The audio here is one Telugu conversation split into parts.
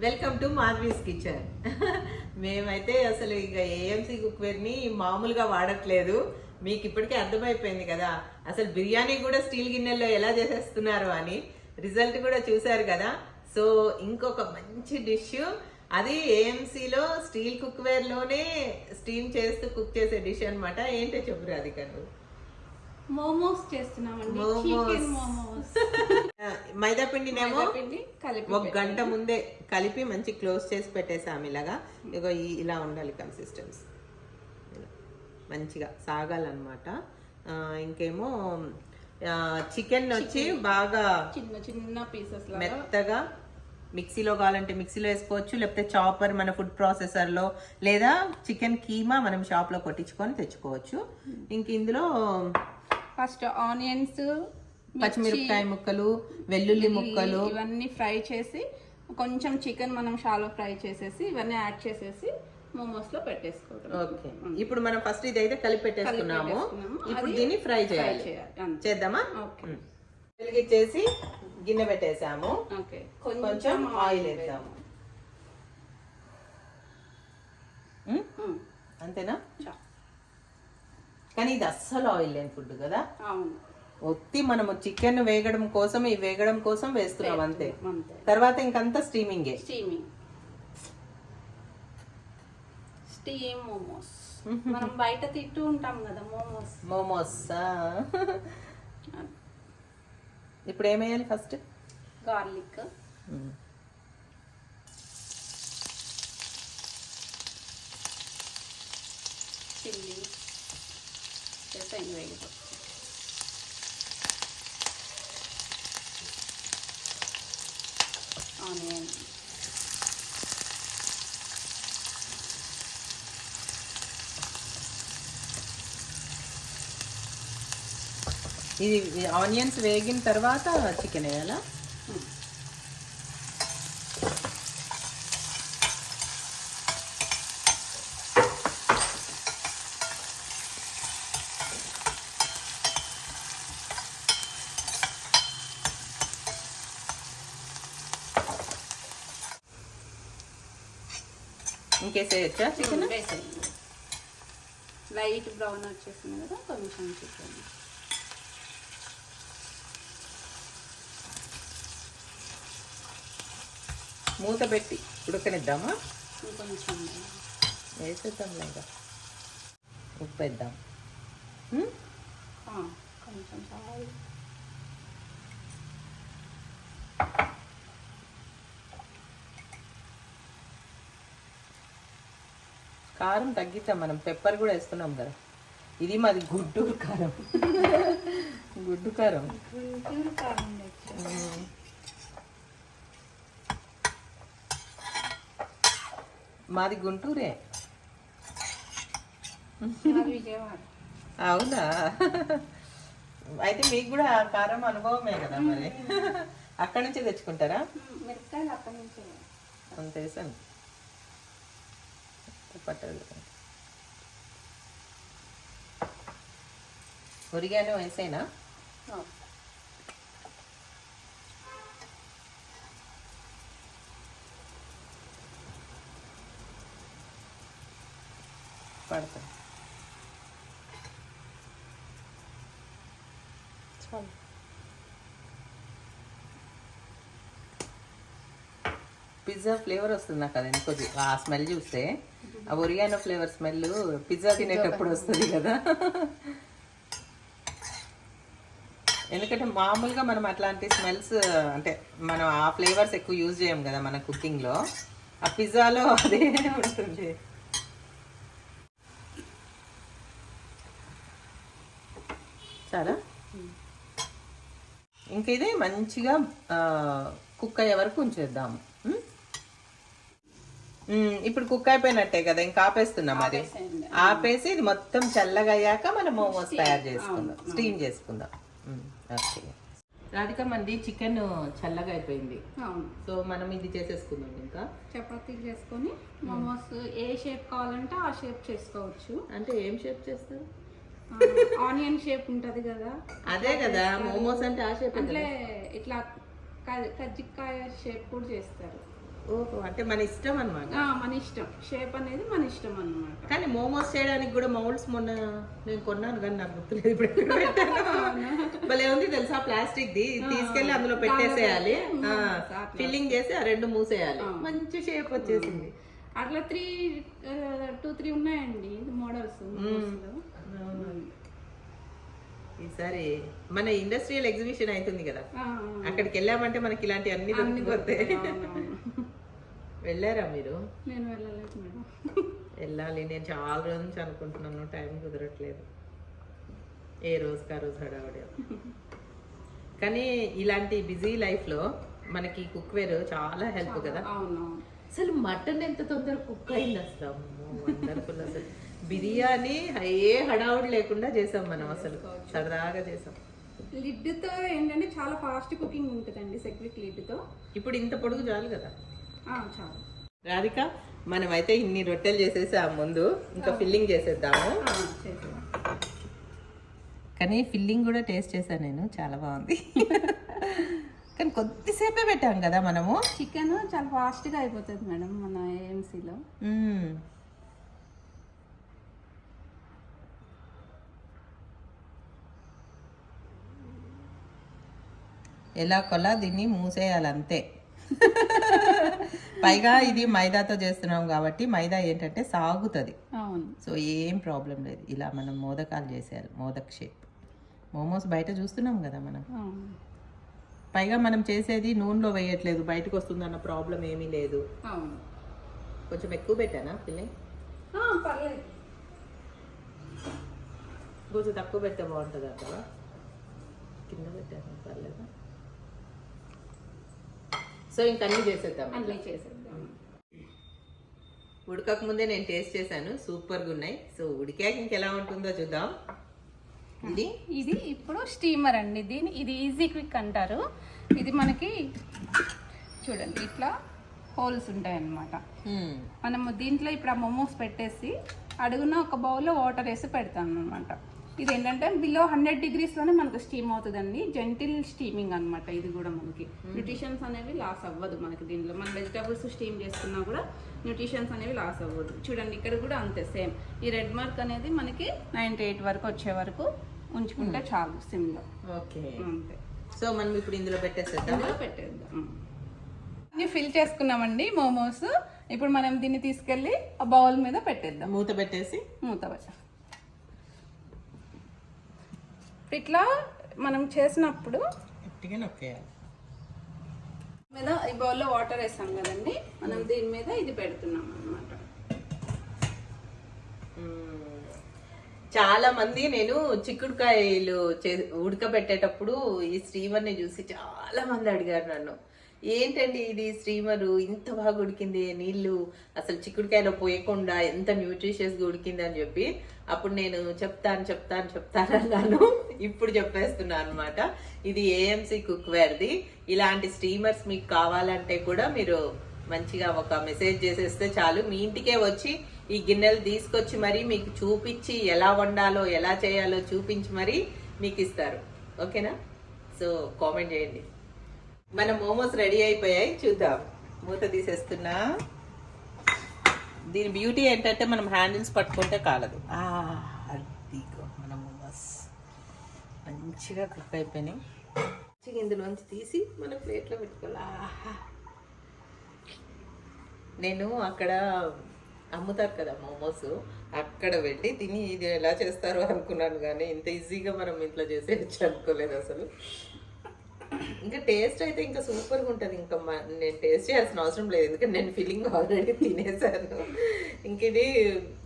వెల్కమ్ టు మాధవీస్ కిచెన్ మేమైతే అసలు ఇక ఏఎంసీ కుక్వేర్ని మామూలుగా వాడట్లేదు. మీకు ఇప్పటికే అర్థమైపోయింది కదా. అసలు బిర్యానీ కూడా స్టీల్ గిన్నెల్లో ఎలా చేసేస్తున్నారు అని రిజల్ట్ కూడా చూశారు కదా. సో ఇంకొక మంచి డిష్ అది ఏఎంసీలో స్టీల్ కుక్వేర్లోనే స్టీమ్ చేస్తూ కుక్ చేసే డిష్ అన్నమాట. ఏంటో చెప్పు రాధిక నువ్వు? మోమోస్ చేస్తున్నామండి. మోమోస్. Chicken momos. మైదా పిండినేమో పిండి కలిపి ఒక గంట ముందే కలిపి మంచి క్లోజ్ చేసి పెట్టేసాం ఇలాగా. ఇగో ఇలా ఉండాలి కన్సిస్టెన్సీ మంచిగా సాగాలన్నమాట. ఇంకేమో చికెన్ వచ్చి బాగా చిన్న చిన్న పీసెస్ మెత్తగా మిక్సీలో కావాలంటే మిక్సీలో వేసుకోవచ్చు లేకపోతే చాపర్ మన ఫుడ్ ప్రాసెసర్లో లేదా చికెన్ కీమా మనం షాప్లో కొట్టించుకొని తెచ్చుకోవచ్చు. ఇంక ఇందులో ఫస్ట్ ఆనియన్స్ పచ్చిమిరపకాయ ముక్కలు వెల్లుల్లి ముక్కలు. ఇవన్నీ ఫ్రై చేసి కొంచెం చికెన్ మనం షాలో ఫ్రై చేసేసి ఇవన్నీ యాడ్ చేసేసి మోమోస్లో పెట్టేసుకోవడం. ఓకే. ఇప్పుడు మనం ఫస్ట్ ఇది అయితే కలిపి పెట్టేసుకున్నాము. ఇప్పుడు దీన్ని ఫ్రై చేయాలి. చేద్దామా? ఓకే. వెలిగించేసి గిన్నె పెట్టేసాము. ఓకే. కొంచెం ఆయిల్ వేద్దాము. అంతేనా? కానీ ఇది అస్సలు ఆయిల్ లేని ఫుడ్ కదా? అవును. ఒత్తి మనము చికెన్ వేగడం కోసం ఈ వేగడం కోసం వేస్తున్నాం అంతే. అంతే. తర్వాత ఇంకంతా స్టీమింగే స్టీమింగ్ స్టీమ్ మోమోస్ మనం బయట తింటూ ఉంటాం కదా మోమోస్ మోమోస్ ఇప్పుడు ఏమేయాలి ఫస్ట్ గార్లిక్ చేస్తే ఇంక వేగిపోతుంది ఆనియన్ ఇది ఆనియన్స్ వేగిన తర్వాత చికెన్ వేయాలా? ఇంకేసేయచ్చా చికెన్? వేసేయండి. లైట్ బ్రౌన్ వచ్చేసింది కదా కొంచెం చికెన్ మూత పెట్టి ఉడకనిద్దామా? ఇంకొంచెం వేసేద్దాం లేదా ఉప్పు వేద్దాం కొంచెం సాల్ కారం తగ్గిద్దాం మనం పెప్పర్ కూడా వేస్తున్నాం కదా. ఇది మాది గుడ్డూరు కారం. గుడ్డు కారం. మాది గుంటూరే. అవునా? అయితే మీకు కూడా కారం అనుభవమే కదా మరి. అక్కడి నుంచే తెచ్చుకుంటారా? మ్మ్, పట్టదు ఉరిగాను వేసేనా ఓ, పడతా చాలు పిజ్జా ఫ్లేవర్ వస్తుంది నాకు అది ఎందుకో ఆ స్మెల్ చూస్తే. ఆ ఒరిగానో ఫ్లేవర్ స్మెల్ పిజ్జా తినేటప్పుడు వస్తుంది కదా. ఎందుకంటే మామూలుగా మనం అట్లాంటి స్మెల్స్ అంటే మనం ఆ ఫ్లేవర్స్ ఎక్కువ యూజ్ చేయం కదా మన కుకింగ్లో. ఆ పిజ్జాలో అదే ఉంటుంది. చాలా? ఇంక ఇది మంచిగా కుక్ అయ్యే వరకు ఉంచేద్దాము. ఇప్పుడు కుక్ అయిపోయినట్టే కదా ఇంకా ఆపేస్తున్నాం మరి. ఆపేసి ఇది మొత్తం చల్లగా అయ్యాక మనం మోమోస్ తయారు చేసుకుందాం. స్టీమ్ చేసుకుందాం. ఓకే. రాధిక మంది చికెన్ చల్లగా అయిపోయింది. సో మనం ఇది చేసేసుకుందాం ఇంకా. చపాతీ చేసుకొని మోమోస్ ఏ షేప్ కావాలంటే ఆ షేప్ చేసుకోవచ్చు. అంటే ఏం షేప్ చేస్తారు ఆనియన్ షేప్ ఉంటది కదా. అదే కదా మోమోస్ అంటే ఆ షేప్ అంటే ఇట్లా కజ్జికాయ షేప్ కూడా చేస్తారు. ఓహో అంటే మన ఇష్టం అన్నమాట. ఆ, మన ఇష్టం. షేప్ అనేది మన ఇష్టం అన్నమాట. కానీ మోమోస్ చేయడానికి కూడా మౌల్డ్స్ మొన్న నేను కొన్నాను కానీ నాకు గుర్తులేదు ఇప్పుడు. భలే ఉంది తెలుసా ప్లాస్టిక్ ది తీసుకెళ్ళి అందులో పెట్టేసేయాలి. ఫిల్లింగ్ చేసి ఆ రెండు మూసేయాలి. మంచి షేప్ వచ్చేసింది. అట్లా త్రీ టూ త్రీ ఉన్నాయండి మోడల్స్ ఈసారి మన ఇండస్ట్రియల్ ఎగ్జిబిషన్ అవుతుంది కదా. అక్కడికి వెళ్ళామంటే మనకి ఇలాంటి అన్ని దొరికిపోతాయి వెళ్ళారా మీరు? నేను వెళ్ళలేదు మేడం. వెళ్ళాలి. నేను చాలా రోజు నుంచి అనుకుంటున్నాను. టైం కుదరట్లేదు. ఏ రోజుకి ఆ రోజు హడావుడి కానీ ఇలాంటి బిజీ లైఫ్లో మనకి కుక్వేర్ చాలా హెల్ప్ కదా. అసలు మటన్ ఎంత తొందరగా కుక్ అయింది అసలు. wonderful అసలు. బిర్యానీ ఏ హడావుడి లేకుండా చేసాం మనం అసలు. సరదాగా చేసాం. లిడ్తో ఏంటంటే చాలా ఫాస్ట్ కుకింగ్ ఉంటుందండి సెక్విక్ లిడ్తో ఇప్పుడు ఇంత పొడుగు చాలు కదా. చాలు. రాధిక మనమైతే ఇన్ని రొట్టెలు చేసేసాం ముందు. ఇంకా ఫిల్లింగ్ చేసేద్దాము. కానీ ఫిల్లింగ్ కూడా టేస్ట్ చేశాను నేను. చాలా బాగుంది. కానీ కొద్దిసేపే పెట్టాం కదా మనము. చికెన్ చాలా ఫాస్ట్గా అయిపోతుంది మేడం మన ఏఎంసీలో. ఎలా కొలా దీన్ని మూసేయాలి అంతే పైగా ఇది మైదాతో చేస్తున్నాం కాబట్టి మైదా ఏంటంటే సాగుతుంది. సో ఏం ప్రాబ్లం లేదు. ఇలా మనం మోదకాలు చేసేయాలి. మోదక్ షేప్ మోమోస్ బయట చూస్తున్నాం కదా మనం. పైగా మనం చేసేది నూనెలో వేయట్లేదు. బయటకు వస్తుందన్న ప్రాబ్లం ఏమీ లేదు. కొంచెం ఎక్కువ పెట్టానా పిల్లి కొంచెం తక్కువ పెడితే బాగుంటుంది అంటావా? కింద పెట్టాను పర్లేదు? సో ఇంక అన్నీ చేసేద్దాం అన్నీ చేసేద్దాం. ఉడకక ముందే నేను టేస్ట్ చేశాను. సూపర్గా ఉన్నాయి. సో ఉడికాక ఇంకెలా ఉంటుందో చూద్దాం. ఇది? ఇది ఇప్పుడు స్టీమర్ అండి. దీని ఇది ఈజీ క్విక్ అంటారు. ఇది మనకి చూడండి ఇట్లా హోల్స్ ఉంటాయి అన్నమాట. మనము దీంట్లో ఇప్పుడు ఆ మోమోస్ పెట్టేసి అడుగున ఒక బౌల్లో వాటర్ వేసి పెడతాను అనమాట ఇది ఏంటంటే బిలో హండ్రెడ్ డిగ్రీస్లోనే మనకు స్టీమ్ అవుతుందండి. జెంటిల్ స్టీమింగ్ అన్నమాట ఇది కూడా మనకి. న్యూట్రిషన్స్ అనేవి లాస్ అవ్వదు మనకి దీంట్లో. మన వెజిటబుల్స్ స్టీమ్ చేసుకున్నా కూడా న్యూట్రిషన్స్ అనేవి లాస్ అవ్వదు. చూడండి ఇక్కడ కూడా అంతే సేమ్ ఈ రెడ్ మార్క్ అనేది మనకి నైంటీ ఎయిట్ వరకు వచ్చే వరకు ఉంచుకుంటే చాలు సిమ్లో ఓకే. అంతే. సో మనం ఇప్పుడు ఇందులో పెట్టేసేద్దాం ఇందులో పెట్టేద్దాం. అన్ని ఫిల్ చేసుకున్నామండి మోమోస్ ఇప్పుడు మనం దీన్ని తీసుకెళ్ళి ఆ బౌల్ మీద పెట్టేద్దాం. మూత పెట్టేసి? మూత పెట్ట ఇట్లా మనం చేసినప్పుడు గట్టిగా నొక్కేయాలి. మీద ఈ బౌల్లో వాటర్ వేస్తాం కదండి. మనం దీని మీద ఇది పెడుతున్నాం అన్నమాట. మ్మ్. చాలా మంది నేను చిక్కుడుకాయలు చే ఉడకబెట్టేటప్పుడు ఈ స్టీమర్ని చూసి చాలా మంది అడిగారు నన్ను. ఏంటండి ఇది స్టీమరు ఇంత బాగా ఉడికింది నీళ్ళు. అసలు చిక్కుడుకాయలో పోయకుండా ఎంత న్యూట్రిషియస్గా ఉడికింది అని చెప్పి అప్పుడు నేను చెప్తాను చెప్తాను చెప్తాను అన్నాను. ఇప్పుడు చెప్పేస్తున్నాను అనమాట ఇది ఏఎంసీ కుక్వేర్ది ఇలాంటి స్టీమర్స్ మీకు కావాలంటే కూడా మీరు మంచిగా ఒక మెసేజ్ చేసేస్తే చాలు. మీ ఇంటికే వచ్చి ఈ గిన్నెలు తీసుకొచ్చి మరీ మీకు చూపించి ఎలా వండాలో ఎలా చేయాలో చూపించి మరీ మీకు ఇస్తారు. ఓకేనా? సో కామెంట్ చేయండి. మన మోమోస్ రెడీ అయిపోయాయి. చూద్దాం. మూత తీసేస్తున్నా. దీని బ్యూటీ ఏంటంటే మనం హ్యాండిల్స్ పట్టుకుంటే కాలదు. అదిగో మన మోమోస్. మంచిగా కుక్ అయిపోయినాయి. మంచిగా ఇందులోంచి తీసి మన ప్లేట్లో పెట్టుకోవాలి. ఆహా. నేను అక్కడ అమ్ముతారు కదా మోమోస్. అక్కడ పెట్టి తిని ఇది ఎలా చేస్తారు అనుకున్నాను కానీ ఇంత ఈజీగా మనం ఇంట్లో చేసేయచ్చు అనుకోలేదు అసలు. ఇంకా టేస్ట్ అయితే ఇంకా సూపర్గా ఉంటుంది. ఇంకా నేను టేస్ట్ చేయాల్సిన అవసరం లేదు. ఎందుకంటే నేను ఫీలింగ్ ఆల్రెడీ తినేసాను. ఇంక ఇది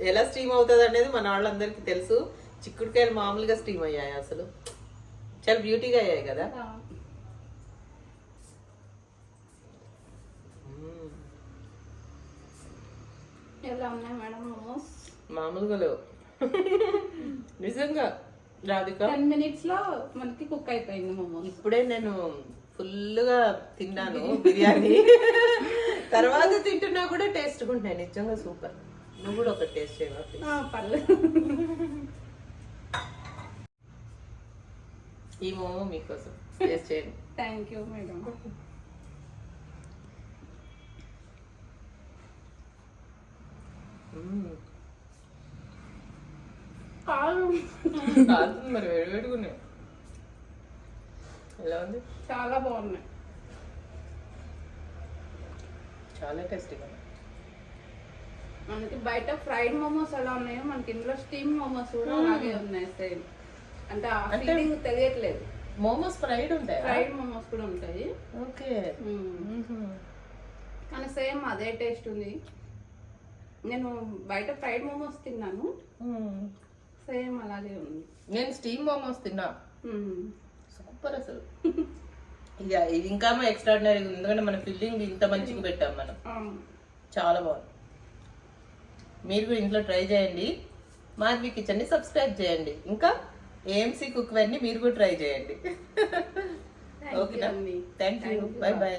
ఎలా స్టీమ్ అవుతుంది అనేది మన వాళ్ళందరికీ తెలుసు. చిక్కుడుకాయలు మామూలుగా స్టీమ్ అయ్యాయి అసలు? చాలా బ్యూటీగా అయ్యాయి కదా? మ్మ్. ఎలా ఉన్నాయి మేడం మామూలుగా లేవు. నిజంగా. రాధిక? టెన్ మినిట్స్లో మనకి కుక్ అయిపోయింది మోమోస్. ఇప్పుడే నేను ఫుల్గా తిన్నాను బిర్యానీ. తర్వాత తింటున్నా కూడా టేస్ట్ ఉంటాయి నిజంగా సూపర్. నువ్వు కూడా ఒక టేస్ట్ చేయవచ్చు పర్లేదు. ఈ మోమో మీకోసం టేస్ట్ చేయండి. Thank you madam Mm. కాలుతుంది మరి ఎలా ఉంది? చాలా బాగున్నాయి. చాలా టేస్టీగా. మనకి బయట ఫ్రైడ్ మోమోస్ ఎలా ఉన్నాయో మనకి ఇందులో స్టీమ్ మోమోస్ కూడా అలాగే ఉన్నాయి సేమ్. అంటే ఆ ఫీలింగ్ తెలియట్లేదు. మోమోస్ ఫ్రైడ్ ఉంటాయా? ఫ్రైడ్ మోమోస్ కూడా ఉంటాయి. ఓకే. మ్మ్. కానీ సేమ్ అదే టేస్ట్ ఉంది. నేను బయట ఫ్రైడ్ మోమోస్ తిన్నాను. మ్మ్. సేమ్ అలాగే ఉంది. నేను స్టీమ్ మోమోస్ తిన్నా. సూపర్ అసలు. ఇక ఇది ఇంకా ఎక్స్ట్రాడినరీ ఎందుకంటే మన ఫిల్లింగ్ ఇంత మంచిగా పెట్టాం మనం. చాలా బాగుంది. మీరు కూడా ఇంట్లో ట్రై చేయండి. మాధవి కిచెన్ని సబ్స్క్రైబ్ చేయండి. ఇంకా ఏఎంసీ కుక్ని మీరు కూడా ట్రై చేయండి. ఓకేనా. Thank you Thank you. Bye bye